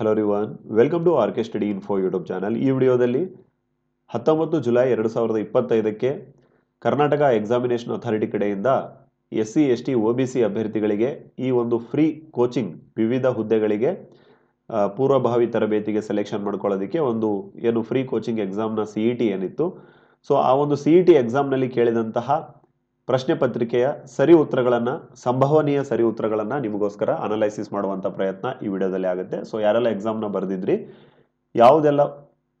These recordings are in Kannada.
Hello ರಿವಾನ್ welcome to R K study info YouTube channel ಈ ವಿಡಿಯೋದಲ್ಲಿ ಹತ್ತೊಂಬತ್ತು ಜುಲೈ ಎರಡು ಸಾವಿರದ ಇಪ್ಪತ್ತೈದಕ್ಕೆ ಕರ್ನಾಟಕ ಎಕ್ಸಾಮಿನೇಷನ್ ಅಥಾರಿಟಿ ಕಡೆಯಿಂದ S C, S T O B C ಅಭ್ಯರ್ಥಿಗಳಿಗೆ ಈ ಒಂದು ಫ್ರೀ ಕೋಚಿಂಗ್ ವಿವಿಧ ಹುದ್ದೆಗಳಿಗೆ ಪೂರ್ವಭಾವಿ ತರಬೇತಿಗೆ ಸೆಲೆಕ್ಷನ್ ಮಾಡ್ಕೊಳ್ಳೋದಕ್ಕೆ ಒಂದು ಏನು ಫ್ರೀ ಕೋಚಿಂಗ್ ಎಕ್ಸಾಮ್ನ ಸಿ ಇ ಟಿ ಏನಿತ್ತು. ಸೊ ಆ ಒಂದು ಸಿ ಇ ಟಿ ಎಕ್ಸಾಮ್ನಲ್ಲಿ ಕೇಳಿದಂತಹ ಪ್ರಶ್ನೆ ಪತ್ರಿಕೆಯ ಸರಿ ಉತ್ತರಗಳನ್ನು, ಸಂಭವನೀಯ ಸರಿ ಉತ್ತರಗಳನ್ನು ನಿಮಗೋಸ್ಕರ ಅನಲೈಸಿಸ್ ಮಾಡುವಂಥ ಪ್ರಯತ್ನ ಈ ವಿಡಿಯೋದಲ್ಲಿ ಆಗುತ್ತೆ. ಸೊ ಯಾರೆಲ್ಲ ಎಕ್ಸಾಮ್ನ ಬರೆದಿದ್ರಿ, ಯಾವುದೆಲ್ಲ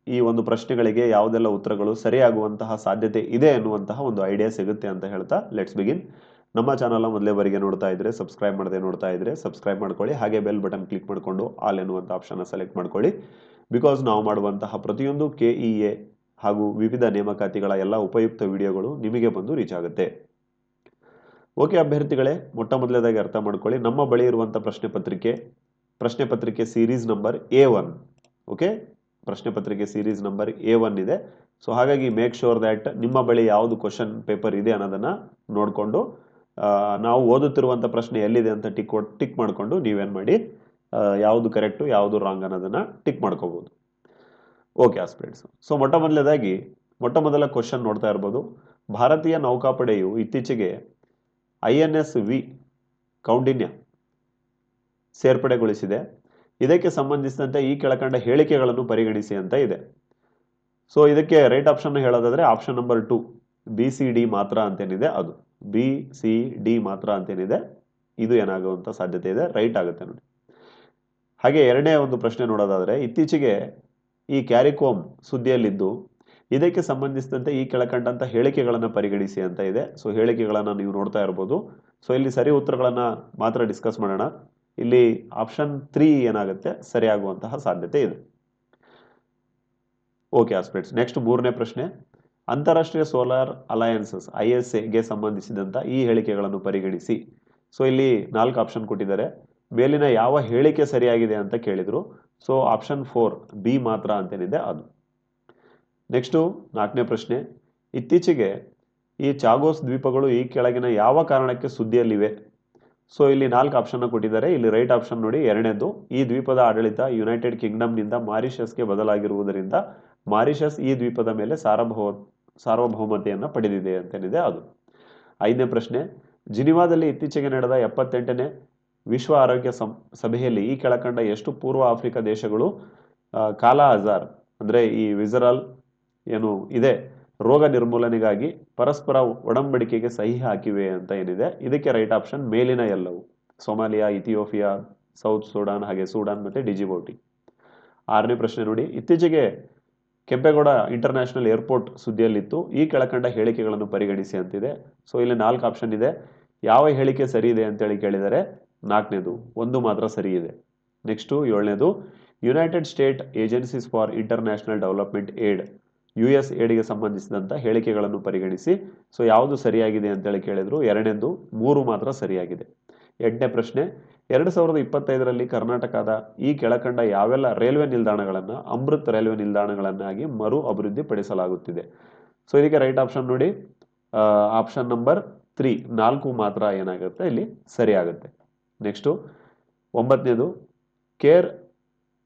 ಈ ಒಂದು ಪ್ರಶ್ನೆಗಳಿಗೆ, ಯಾವುದೆಲ್ಲ ಉತ್ತರಗಳು ಸರಿಯಾಗುವಂತಹ ಸಾಧ್ಯತೆ ಇದೆ ಅನ್ನುವಂತಹ ಒಂದು ಐಡಿಯಾ ಸಿಗುತ್ತೆ ಅಂತ ಹೇಳ್ತಾ ಲೆಟ್ಸ್ ಬಿಗಿನ್ ನಮ್ಮ ಚಾನಲ್ನ ಮೊದಲೇ ಬರಿಗೆ ನೋಡ್ತಾ ಇದ್ರೆ ಸಬ್ಸ್ಕ್ರೈಬ್ ಮಾಡದೆ ನೋಡ್ತಾ ಇದ್ರೆ ಸಬ್ಸ್ಕ್ರೈಬ್ ಮಾಡ್ಕೊಳ್ಳಿ. ಹಾಗೆ ಬೆಲ್ ಬಟನ್ ಕ್ಲಿಕ್ ಮಾಡಿಕೊಂಡು ಆಲ್ ಎನ್ನುವಂಥ ಆಪ್ಷನ್ನ ಸೆಲೆಕ್ಟ್ ಮಾಡ್ಕೊಳ್ಳಿ. ಬಿಕಾಸ್ ನಾವು ಮಾಡುವಂತಹ ಪ್ರತಿಯೊಂದು ಕೆ ಇ ಎ ಹಾಗೂ ವಿವಿಧ ನೇಮಕಾತಿಗಳ ಎಲ್ಲ ಉಪಯುಕ್ತ ವಿಡಿಯೋಗಳು ನಿಮಗೆ ಬಂದು ರೀಚ್ ಆಗುತ್ತೆ. ಓಕೆ ಅಭ್ಯರ್ಥಿಗಳೇ, ಮೊಟ್ಟ ಮೊದಲನೇದಾಗಿ ಅರ್ಥ ಮಾಡ್ಕೊಳ್ಳಿ. ನಮ್ಮ ಬಳಿ ಇರುವಂಥ ಪ್ರಶ್ನೆ ಪತ್ರಿಕೆ ಪ್ರಶ್ನೆ ಪತ್ರಿಕೆ series number A one okay? ಪ್ರಶ್ನೆ ಪತ್ರಿಕೆ ಸೀರೀಸ್ ನಂಬರ್ ಎ ಒನ್ ಇದೆ. ಸೊ ಹಾಗಾಗಿ ಮೇಕ್ ಶೋರ್ ದ್ಯಾಟ್ ನಿಮ್ಮ ಬಳಿ ಯಾವುದು ಕ್ವಶನ್ ಪೇಪರ್ ಇದೆ ಅನ್ನೋದನ್ನು ನೋಡಿಕೊಂಡು ನಾವು ಓದುತ್ತಿರುವಂಥ ಪ್ರಶ್ನೆ ಎಲ್ಲಿದೆ ಅಂತ ಟಿಕ್ ಟಿಕ್ ಮಾಡಿಕೊಂಡು ನೀವೇನು ಮಾಡಿ ಯಾವುದು ಕರೆಕ್ಟು ಯಾವುದು ರಾಂಗ್ ಅನ್ನೋದನ್ನು ಟಿಕ್ ಮಾಡ್ಕೋಬೋದು. Okay aspirants. ಸೊ ಮೊಟ್ಟ ಮೊದಲನೇದಾಗಿ, ಮೊಟ್ಟ ಮೊದಲ ಕ್ವಶನ್ ನೋಡ್ತಾ ಇರ್ಬೋದು. ಭಾರತೀಯ ನೌಕಾಪಡೆಯು ಇತ್ತೀಚೆಗೆ I N S V Kaundinya ಸೇರ್ಪಡೆಗೊಳಿಸಿದೆ. ಇದಕ್ಕೆ ಸಂಬಂಧಿಸಿದಂತೆ ಈ ಕೆಳಕಂಡ ಹೇಳಿಕೆಗಳನ್ನು ಪರಿಗಣಿಸಿ ಅಂತ ಇದೆ. ಸೊ ಇದಕ್ಕೆ ರೈಟ್ ಆಪ್ಷನ್ ಹೇಳೋದಾದ್ರೆ option number two B C D ಮಾತ್ರ ಅಂತೇನಿದೆ ಅದು. ಬಿ ಸಿ ಡಿ ಮಾತ್ರ ಅಂತೇನಿದೆ. ಇದು ಏನಾಗುವಂಥ ಸಾಧ್ಯತೆ ಇದೆ. ರೈಟ್ ಆಗುತ್ತೆ ನೋಡಿ. ಹಾಗೆ ಎರಡನೇ ಒಂದು ಪ್ರಶ್ನೆ ನೋಡೋದಾದ್ರೆ, ಇತ್ತೀಚೆಗೆ ಈ ಕ್ಯಾರಿಕೋಮ್ ಸುದ್ದಿಯಲ್ಲಿದ್ದು ಇದಕ್ಕೆ ಸಂಬಂಧಿಸಿದಂತೆ ಈ ಕೆಳಕಂಡಂತ ಹೇಳಿಕೆಗಳನ್ನು ಪರಿಗಣಿಸಿ ಅಂತ ಇದೆ. ಸೊ ಹೇಳಿಕೆಗಳನ್ನು ನೀವು ನೋಡ್ತಾ ಇರ್ಬೋದು. ಸೊ ಇಲ್ಲಿ ಸರಿ ಉತ್ತರಗಳನ್ನು ಮಾತ್ರ ಡಿಸ್ಕಸ್ ಮಾಡೋಣ. ಇಲ್ಲಿ ಆಪ್ಷನ್ ತ್ರೀ ಏನಾಗುತ್ತೆ? ಸರಿಯಾಗುವಂತಹ ಸಾಧ್ಯತೆ ಇದೆ. ಓಕೆ ಆಸ್ಪೆಕ್ಟ್ಸ್ ನೆಕ್ಸ್ಟ್ ಮೂರನೇ ಪ್ರಶ್ನೆ. ಅಂತಾರಾಷ್ಟ್ರೀಯ ಸೋಲಾರ್ ಅಲಯನ್ಸಸ್, ಐ ಎಸ್ ಎಗೆ ಸಂಬಂಧಿಸಿದಂಥ ಈ ಹೇಳಿಕೆಗಳನ್ನು ಪರಿಗಣಿಸಿ. ಸೊ ಇಲ್ಲಿ ನಾಲ್ಕು ಆಪ್ಷನ್ ಕೊಟ್ಟಿದ್ದಾರೆ. ಮೇಲಿನ ಯಾವ ಹೇಳಿಕೆ ಸರಿಯಾಗಿದೆ ಅಂತ ಕೇಳಿದ್ರು. ಸೊ ಆಪ್ಷನ್ ಫೋರ್ ಬಿ ಮಾತ್ರ ಅಂತೇನಿದೆ ಅದು. ನೆಕ್ಸ್ಟು ನಾಲ್ಕನೇ ಪ್ರಶ್ನೆ, ಇತ್ತೀಚೆಗೆ ಈ ಚಾಗೋಸ್ ದ್ವೀಪಗಳು ಈ ಕೆಳಗಿನ ಯಾವ ಕಾರಣಕ್ಕೆ ಸುದ್ದಿಯಲ್ಲಿವೆ? ಸೊ ಇಲ್ಲಿ ನಾಲ್ಕು ಆಪ್ಷನ್ನ ಕೊಟ್ಟಿದ್ದಾರೆ. ಇಲ್ಲಿ ರೈಟ್ ಆಪ್ಷನ್ ನೋಡಿ, ಎರಡನೇದು, ಈ ದ್ವೀಪದ ಆಡಳಿತ ಯುನೈಟೆಡ್ ಕಿಂಗ್ಡಮ್ನಿಂದ ಮಾರಿಷಸ್ಗೆ ಬದಲಾಗಿರುವುದರಿಂದ ಮಾರಿಷಸ್ ಈ ದ್ವೀಪದ ಮೇಲೆ ಸಾರ್ವಭೌ ಸಾರ್ವಭೌಮತೆಯನ್ನು ಪಡೆದಿದೆ ಅಂತೇನಿದೆ ಅದು. ಐದನೇ ಪ್ರಶ್ನೆ, ಜಿನಿವಾದಲ್ಲಿ ಇತ್ತೀಚೆಗೆ ನಡೆದ ಎಪ್ಪತ್ತೆಂಟನೇ ವಿಶ್ವ ಆರೋಗ್ಯ ಸಂ, ಸಭೆಯಲ್ಲಿ ಈ ಕೆಳಕಂಡ ಎಷ್ಟು ಪೂರ್ವ ಆಫ್ರಿಕಾ ದೇಶಗಳು ಕಾಲಾ ಅಜಾರ್ ಅಂದರೆ ಈ ವಿಸರಲ್ ಏನು ಇದೆ? ರೋಗ ನಿರ್ಮೂಲನೆಗಾಗಿ ಪರಸ್ಪರ ಒಡಂಬಡಿಕೆಗೆ ಸಹಿ ಹಾಕಿವೆ ಅಂತ ಏನಿದೆ? ಇದಕ್ಕೆ ರೈಟ್ ಆಪ್ಷನ್ ಮೇಲಿನ ಎಲ್ಲವು. ಸೊಮಾಲಿಯಾ, ಇಥಿಯೋಪಿಯಾ, ಸೌತ್ ಸೂಡಾನ್, ಹಾಗೆ ಸೂಡಾನ್ ಮತ್ತೆ ಡಿಜಿಬೋಟಿ. ಆರನೇ ಪ್ರಶ್ನೆ ನೋಡಿ. ಇತ್ತೀಚೆಗೆ ಕೆಂಪೇಗೌಡ ಇಂಟರ್ನ್ಯಾಷನಲ್ ಏರ್ಪೋರ್ಟ್ ಸುದ್ದಿಯಲ್ಲಿತ್ತು. ಈ ಕೆಳಕಂಡ ಹೇಳಿಕೆಗಳನ್ನು ಪರಿಗಣಿಸಿ ಅಂತಿದೆ. ಸೊ ಇಲ್ಲಿ ನಾಲ್ಕು ಆಪ್ಷನ್ ಇದೆ. ಯಾವ ಹೇಳಿಕೆ ಸರಿ ಇದೆ ಅಂತೇಳಿ ಕೇಳಿದರೆ ನಾಲ್ಕನೇದು, ಒಂದು ಮಾತ್ರ ಸರಿ ಇದೆ next ಏಳನೇದು United State agencies for international development aid U S ಏಡಿಗೆ ಸಂಬಂಧಿಸಿದಂಥ ಹೇಳಿಕೆಗಳನ್ನು ಪರಿಗಣಿಸಿ. ಸೊ ಯಾವುದು ಸರಿಯಾಗಿದೆ ಅಂತೇಳಿ ಕೇಳಿದ್ರು, ಎರಡನೇದು ಮೂರು ಮಾತ್ರ ಸರಿಯಾಗಿದೆ. ಎಂಟನೇ ಪ್ರಶ್ನೆ, ಎರಡು ಸಾವಿರದ ಇಪ್ಪತ್ತೈದರಲ್ಲಿ ಕರ್ನಾಟಕದ ಈ ಕೆಳಕಂಡ ಯಾವೆಲ್ಲ ರೈಲ್ವೆ ನಿಲ್ದಾಣಗಳನ್ನು, ಅಮೃತ್ ರೈಲ್ವೆ ನಿಲ್ದಾಣಗಳನ್ನಾಗಿ ಮರು ಅಭಿವೃದ್ಧಿಪಡಿಸಲಾಗುತ್ತಿದೆ. ಸೊ ಇದಕ್ಕೆ ರೈಟ್ ಆಪ್ಷನ್ ನೋಡಿ. ಆಪ್ಷನ್ ನಂಬರ್ ತ್ರೀ ನಾಲ್ಕು ಮಾತ್ರ ಏನಾಗುತ್ತೆ, ಇಲ್ಲಿ ಸರಿಯಾಗುತ್ತೆ. ನೆಕ್ಸ್ಟು ಒಂಬತ್ತನೇದು ಕೇರ್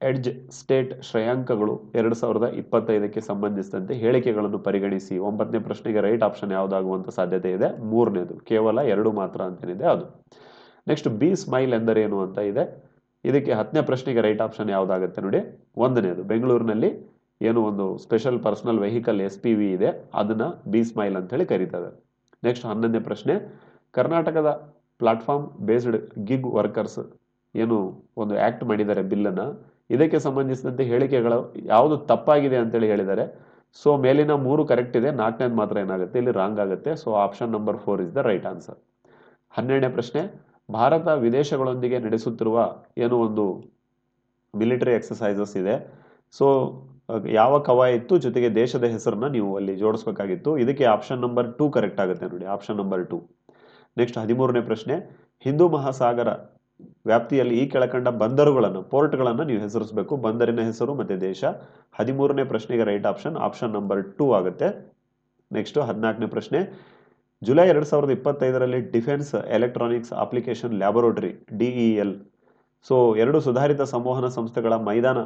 ಎಡ್ಜ್ ಸ್ಟೇಟ್ ಶ್ರೇಯಾಂಕಗಳು ಎರಡು ಸಾವಿರದ ಇಪ್ಪತ್ತೈದಕ್ಕೆ ಸಂಬಂಧಿಸಿದಂತೆ ಹೇಳಿಕೆಗಳನ್ನು ಪರಿಗಣಿಸಿ ಒಂಬತ್ತನೇ ಪ್ರಶ್ನೆಗೆ ರೈಟ್ ಆಪ್ಷನ್ ಯಾವುದಾಗುವಂಥ ಸಾಧ್ಯತೆ ಇದೆ. ಮೂರನೇದು, ಕೇವಲ ಎರಡು ಮಾತ್ರ ಅಂತೇನಿದೆ ಅದು. ನೆಕ್ಸ್ಟ್, ಬಿ ಸ್ಮೈಲ್ ಎಂದರೇನು ಅಂತ ಇದೆ. ಇದಕ್ಕೆ ಹತ್ತನೇ ಪ್ರಶ್ನೆಗೆ ರೈಟ್ ಆಪ್ಷನ್ ಯಾವುದಾಗುತ್ತೆ ನೋಡಿ. ಒಂದನೇದು, ಬೆಂಗಳೂರಿನಲ್ಲಿ ಏನು ಒಂದು special personal vehicle S P V ಇದೆ. ಅದನ್ನ ಬಿ ಸ್ಮೈಲ್ ಅಂತೇಳಿ ಕರೀತಾರೆ. ನೆಕ್ಸ್ಟ್, ಹನ್ನೊಂದನೇ ಪ್ರಶ್ನೆ, ಕರ್ನಾಟಕದ ಪ್ಲಾಟ್ಫಾರ್ಮ್ ಬೇಸ್ಡ್ ಗಿಗ್ ವರ್ಕರ್ಸ್ ಏನು ಒಂದು ಆಕ್ಟ್ ಮಾಡಿದ್ದಾರೆ ಬಿಲ್ಲನ್ನು. ಇದಕ್ಕೆ ಸಂಬಂಧಿಸಿದಂತೆ ಹೇಳಿಕೆಗಳು ಯಾವುದು ತಪ್ಪಾಗಿದೆ ಅಂತೇಳಿ ಹೇಳಿದ್ದಾರೆ. ಸೊ ಮೇಲಿನ ಮೂರು ಕರೆಕ್ಟ್ ಇದೆ, ನಾಲ್ಕನೇದು ಮಾತ್ರ ಏನಾಗುತ್ತೆ, ಇಲ್ಲಿ ರಾಂಗ್ ಆಗುತ್ತೆ. So option number four is the right answer ಹನ್ನೆರಡನೇ ಪ್ರಶ್ನೆ, ಭಾರತ ವಿದೇಶಗಳೊಂದಿಗೆ ನಡೆಸುತ್ತಿರುವ ಏನು ಒಂದು ಮಿಲಿಟರಿ ಎಕ್ಸಸೈಸಸ್ ಇದೆ. ಸೊ ಯಾವ ಕವಾಯಿತ್ತು ಜೊತೆಗೆ ದೇಶದ ಹೆಸರನ್ನ ನೀವು ಅಲ್ಲಿ ಜೋಡಿಸ್ಬೇಕಾಗಿತ್ತು. ಇದಕ್ಕೆ ಆಪ್ಷನ್ ನಂಬರ್ ಟೂ ಕರೆಕ್ಟ್ ಆಗುತ್ತೆ ನೋಡಿ ಆಪ್ಷನ್ ನಂಬರ್ ಟೂ ನೆಕ್ಸ್ಟ್ ಹದಿಮೂರನೇ ಪ್ರಶ್ನೆ, ಹಿಂದೂ ಮಹಾಸಾಗರ ವ್ಯಾಪ್ತಿಯಲ್ಲಿ ಈ ಕೆಳಕಂಡ ಬಂದರುಗಳನ್ನು, ಪೋರ್ಟ್ಗಳನ್ನು ನೀವು ಹೆಸರಿಸಬೇಕು. ಬಂದರಿನ ಹೆಸರು ಮತ್ತು ದೇಶ. ಹದಿಮೂರನೇ ಪ್ರಶ್ನೆಗೆ right option option number two ಆಗುತ್ತೆ. ನೆಕ್ಸ್ಟ್ ಹದಿನಾಲ್ಕನೇ ಪ್ರಶ್ನೆ. ಜುಲೈ ಎರಡು ಸಾವಿರದ ಇಪ್ಪತ್ತೈದರಲ್ಲಿ defence electronics application laboratory, DEL. So, ಎರಡು ಸುಧಾರಿತ ಸಂವಹನ ಸಂಸ್ಥೆಗಳ ಮೈದಾನ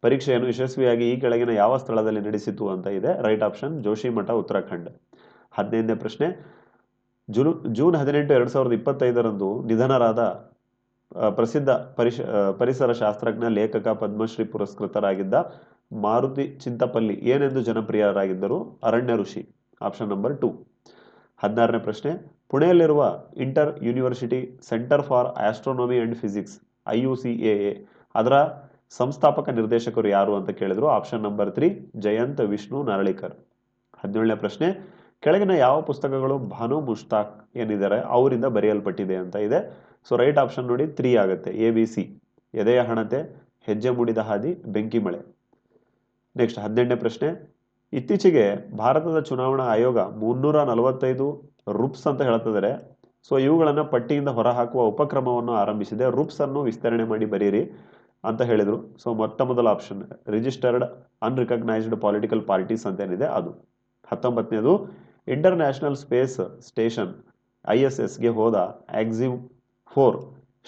ಪರೀಕ್ಷೆಯನ್ನು ಯಶಸ್ವಿಯಾಗಿ ಈ ಕೆಳಗಿನ ಯಾವ ಸ್ಥಳದಲ್ಲಿ ನಡೆಸಿತು ಅಂತ ಇದೆ. Right option Joshimath Uttarakhand. ಹದಿನೈದನೇ ಪ್ರಶ್ನೆ. ಜೂನ್ ಜೂನ್ ಹದಿನೆಂಟು ಎರಡು ಸಾವಿರದ ಇಪ್ಪತ್ತೈದರಂದು ನಿಧನರಾದ ಪ್ರಸಿದ್ಧ ಪರಿಶ ಪರಿಸರ ಶಾಸ್ತ್ರಜ್ಞ, ಲೇಖಕ, ಪದ್ಮಶ್ರೀ ಪುರಸ್ಕೃತರಾಗಿದ್ದ ಮಾರುತಿ ಚಿಂತಪಲ್ಲಿ ಏನೆಂದು ಜನಪ್ರಿಯರಾಗಿದ್ದರು? ಅರಣ್ಯ ಋಷಿ ಆಪ್ಷನ್ ನಂಬರ್ ಟು ಹದಿನಾರನೇ ಪ್ರಶ್ನೆ. ಪುಣೆಯಲ್ಲಿರುವ inter university centre for astronomy and physics, I U C A ಅದರ ಸಂಸ್ಥಾಪಕ ನಿರ್ದೇಶಕರು ಯಾರು ಅಂತ ಕೇಳಿದ್ರು? Option number three Jayant Vishnu Narlikar. ಹದಿನೇಳನೇ ಪ್ರಶ್ನೆ. ಕೆಳಗಿನ ಯಾವ ಪುಸ್ತಕಗಳು ಭಾನು ಮುಷ್ತಾಕ್ ಏನಿದ್ದಾರೆ ಅವರಿಂದ ಬರೆಯಲ್ಪಟ್ಟಿದೆ ಅಂತ ಇದೆ. ಸೊ ರೈಟ್ ಆಪ್ಷನ್ ನೋಡಿ ತ್ರೀ ಆಗುತ್ತೆ. ಎ ಬಿ ಸಿ ಎದೆಯ ಹಣತೆ, ಹೆಜ್ಜೆ ಮೂಡಿದ ಹಾದಿ, ಬೆಂಕಿ ಮಳೆ. ನೆಕ್ಸ್ಟ್ ಹದಿನೆಂಟನೇ ಪ್ರಶ್ನೆ. ಇತ್ತೀಚೆಗೆ ಭಾರತದ ಚುನಾವಣಾ ಆಯೋಗ ಮುನ್ನೂರ ನಲವತ್ತೈದು ರುಪ್ಸ್ ಅಂತ ಹೇಳ್ತಿದ್ದಾರೆ ಸೊ ಇವುಗಳನ್ನು ಪಟ್ಟಿಯಿಂದ ಹೊರಹಾಕುವ ಉಪಕ್ರಮವನ್ನು ಆರಂಭಿಸಿದೆ. ರುಪ್ಸ್ ಅನ್ನು ವಿಸ್ತರಣೆ ಮಾಡಿ ಬರೀರಿ ಅಂತ ಹೇಳಿದರು. ಸೊ ಮೊಟ್ಟ ಮೊದಲ option registered unrecognised political parties ಅಂತ ಏನಿದೆ ಅದು. ಹತ್ತೊಂಬತ್ತನೇದು international space station I S ಎಸ್ಗೆ ಹೋದ ಆಕ್ಸಿವ್ ಫೋರ್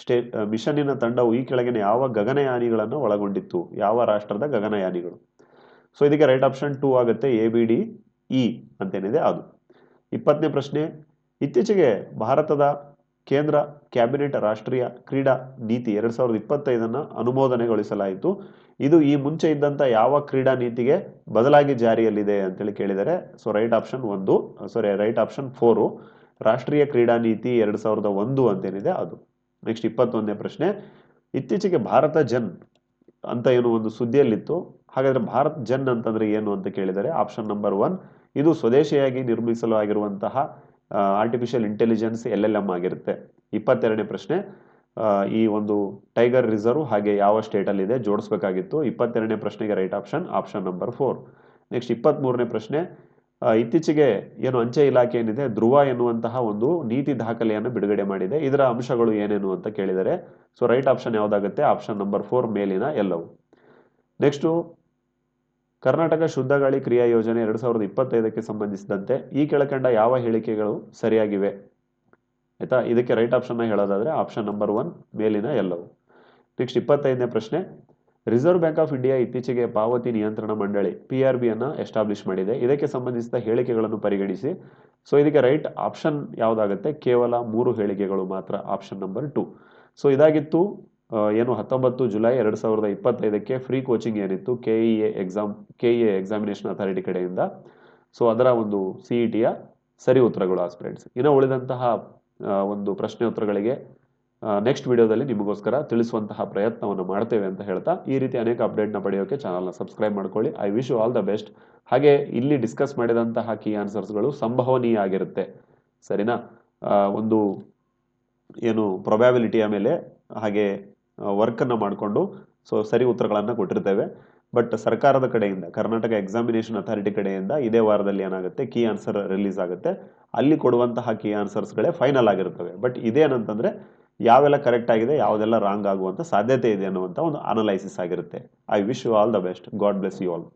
ಸ್ಟೇ, ಮಿಷನ್ನಿನ ತಂಡವು ಈ ಕೆಳಗಿನ ಯಾವ ಗಗನಯಾನಿಗಳನ್ನು ಒಳಗೊಂಡಿತ್ತು? ಯಾವ ರಾಷ್ಟ್ರದ ಗಗನಯಾನಿಗಳು? ಸೊ ಇದಕ್ಕೆ ರೈಟ್ ಆಪ್ಷನ್ ಟೂ ಆಗುತ್ತೆ ಎ ಬಿ ಡಿ ಇ ಅಂತೇನಿದೆ ಅದು. ಇಪ್ಪತ್ತನೇ ಪ್ರಶ್ನೆ, ಇತ್ತೀಚೆಗೆ ಭಾರತದ ಕೇಂದ್ರ ಕ್ಯಾಬಿನೆಟ್ ರಾಷ್ಟ್ರೀಯ ಕ್ರೀಡಾ ನೀತಿ ಎರಡು ಸಾವಿರದ ಇಪ್ಪತ್ತೈದನ್ನು ಅನುಮೋದನೆಗೊಳಿಸಲಾಯಿತು. ಇದು ಈ ಮುಂಚೆ ಇದ್ದಂಥ ಯಾವ ಕ್ರೀಡಾ ನೀತಿಗೆ ಬದಲಾಗಿ ಜಾರಿಯಲ್ಲಿದೆ ಅಂತೇಳಿ ಕೇಳಿದರೆ ಸೊ ರೈಟ್ ಆಪ್ಷನ್ ಒಂದು ಸಾರಿ ರೈಟ್ ಆಪ್ಷನ್ ಫೋರು ರಾಷ್ಟ್ರೀಯ ಕ್ರೀಡಾ ನೀತಿ ಎರಡು ಸಾವಿರದ ಒಂದು ಅಂತೇನಿದೆ ಅದು. ನೆಕ್ಸ್ಟ್ ಇಪ್ಪತ್ತೊಂದನೇ ಪ್ರಶ್ನೆ, ಇತ್ತೀಚೆಗೆ ಭಾರತ ಜನ್ ಅಂತ ಏನು ಒಂದು ಸುದ್ದಿಯಲ್ಲಿತ್ತು, ಹಾಗಾದ್ರೆ ಭಾರತ್ ಜನ್ ಅಂತಂದ್ರೆ ಏನು ಅಂತ ಕೇಳಿದರೆ ಆಪ್ಷನ್ ನಂಬರ್ ಒನ್ ಇದು ಸ್ವದೇಶಿಯಾಗಿ ನಿರ್ಮಿಸಲು ಆಗಿರುವಂತಹ artificial intelligence L L M ಆಗಿರುತ್ತೆ. ಇಪ್ಪತ್ತೆರಡನೇ ಪ್ರಶ್ನೆ ಈ ಒಂದು ಟೈಗರ್ ರಿಸರ್ವ್ ಹಾಗೆ ಯಾವ ಸ್ಟೇಟಲ್ಲಿದೆ ಜೋಡಿಸ್ಬೇಕಾಗಿತ್ತು. ಇಪ್ಪತ್ತೆರಡನೇ ಪ್ರಶ್ನೆಗೆ right option option number four. Next ಇಪ್ಪತ್ತ್ಮೂರನೇ ಪ್ರಶ್ನೆ ಇತ್ತೀಚೆಗೆ ಏನು ಅಂಚೆ ಇಲಾಖೆ ಏನಿದೆ, ಧ್ರುವ ಎನ್ನುವಂತಹ ಒಂದು ನೀತಿ ದಾಖಲೆಯನ್ನು ಬಿಡುಗಡೆ ಮಾಡಿದೆ. ಇದರ ಅಂಶಗಳು ಏನೇನು ಅಂತ ಕೇಳಿದರೆ, ಸೊ ರೈಟ್ ಆಪ್ಷನ್ ಯಾವುದಾಗುತ್ತೆ? ಆಪ್ಷನ್ ನಂಬರ್ ಫೋರ್, ಮೇಲಿನ ಎಲ್ಲವು. ನೆಕ್ಸ್ಟು, ಕರ್ನಾಟಕ ಶುದ್ಧ ಗಾಳಿ ಕ್ರಿಯಾ ಯೋಜನೆ ಎರಡು ಸಾವಿರದ ಇಪ್ಪತ್ತೈದಕ್ಕೆ ಸಂಬಂಧಿಸಿದಂತೆ ಈ ಕೆಳಕಂಡ ಯಾವ ಹೇಳಿಕೆಗಳು ಸರಿಯಾಗಿವೆ? ಆಯ್ತಾ? ಇದಕ್ಕೆ ರೈಟ್ ಆಪ್ಷನ್ನ ಹೇಳೋದಾದರೆ ಆಪ್ಷನ್ ನಂಬರ್ ಒನ್ ಮೇಲಿನ ಎಲ್ಲವು. ನೆಕ್ಸ್ಟ್ ಇಪ್ಪತ್ತೈದನೇ ಪ್ರಶ್ನೆ. ರಿಸರ್ವ್ ಬ್ಯಾಂಕ್ ಆಫ್ ಇಂಡಿಯಾ ಇತ್ತೀಚೆಗೆ ಪಾವತಿ ನಿಯಂತ್ರಣ ಮಂಡಳಿ ಪಿ ಆರ್ ಬಿ ಅನ್ನ ಎಸ್ಟಾಬ್ಲಿಷ್ ಮಾಡಿದೆ. ಇದಕ್ಕೆ ಸಂಬಂಧಿಸಿದ ಹೇಳಿಕೆಗಳನ್ನು ಪರಿಗಣಿಸಿ. ಸೊ ಇದಕ್ಕೆ ರೈಟ್ ಆಪ್ಷನ್ ಯಾವುದಾಗುತ್ತೆ? ಕೇವಲ ಮೂರು ಹೇಳಿಕೆಗಳು ಮಾತ್ರ ಆಪ್ಷನ್ ನಂಬರ್ ಟು ಸೊ ಇದಾಗಿತ್ತು ಏನು ಹತ್ತೊಂಬತ್ತು ಜುಲೈ ಎರಡು ಸಾವಿರದ ಇಪ್ಪತ್ತೈದಕ್ಕೆ ಫ್ರೀ ಕೋಚಿಂಗ್ ಏನಿತ್ತು? K E A exam K E A examination authority ಕಡೆಯಿಂದ. ಸೊ ಅದರ ಒಂದು ಸಿ ಇ ಟಿಯ ಸರಿ ಉತ್ತರಗಳು ಆಸ್ಪಿರೆಂಟ್ಸ್ ಇನ್ನು ಉಳಿದಂತಹ ಒಂದು ಪ್ರಶ್ನೆ ಉತ್ತರಗಳಿಗೆ ನೆಕ್ಸ್ಟ್ ವಿಡಿಯೋದಲ್ಲಿ ನಿಮಗೋಸ್ಕರ ತಿಳಿಸುವಂತಹ ಪ್ರಯತ್ನವನ್ನು ಮಾಡ್ತೇವೆ ಅಂತ ಹೇಳ್ತಾ, ಈ ರೀತಿ ಅನೇಕ ಅಪ್ಡೇಟ್ನ ಪಡೆಯೋಕೆ ಚಾನಲ್ನ ಸಬ್ಸ್ಕ್ರೈಬ್ ಮಾಡ್ಕೊಳ್ಳಿ. I wish you all the best ಹಾಗೆ ಇಲ್ಲಿ ಡಿಸ್ಕಸ್ ಮಾಡಿದಂತಹ ಕೀ ಆನ್ಸರ್ಸ್ಗಳು ಸಂಭವನೀಯ ಆಗಿರುತ್ತೆ ಸರಿನಾ? ಒಂದು ಏನು ಪ್ರೊಬ್ಯಾಬಿಲಿಟಿಯ ಮೇಲೆ ಹಾಗೆ ವರ್ಕನ್ನು ಮಾಡಿಕೊಂಡು ಸೊ ಸರಿ ಉತ್ತರಗಳನ್ನು ಕೊಟ್ಟಿರ್ತೇವೆ. ಬಟ್ ಸರ್ಕಾರದ ಕಡೆಯಿಂದ ಕರ್ನಾಟಕ ಎಕ್ಸಾಮಿನೇಷನ್ ಅಥಾರಿಟಿ ಕಡೆಯಿಂದ ಇದೇ ವಾರದಲ್ಲಿ ಏನಾಗುತ್ತೆ ಕೀ ಆನ್ಸರ್ ರಿಲೀಸ್ ಆಗುತ್ತೆ. ಅಲ್ಲಿ ಕೊಡುವಂತಹ ಕೀ ಆನ್ಸರ್ಸ್ಗಳೇ ಫೈನಲ್ ಆಗಿರ್ತವೆ. ಬಟ್ ಇದೇನಂತಂದ್ರೆ ಯಾವೆಲ್ಲ ಕರೆಕ್ಟ್ ಆಗಿದೆ, ಯಾವುದೆಲ್ಲ ರಾಂಗ್ ಆಗುವಂಥ ಸಾಧ್ಯತೆ ಇದೆ ಅನ್ನುವಂಥ ಒಂದು ಅನಲೈಸಿಸ್ ಆಗಿರುತ್ತೆ. I wish you all the best God bless you all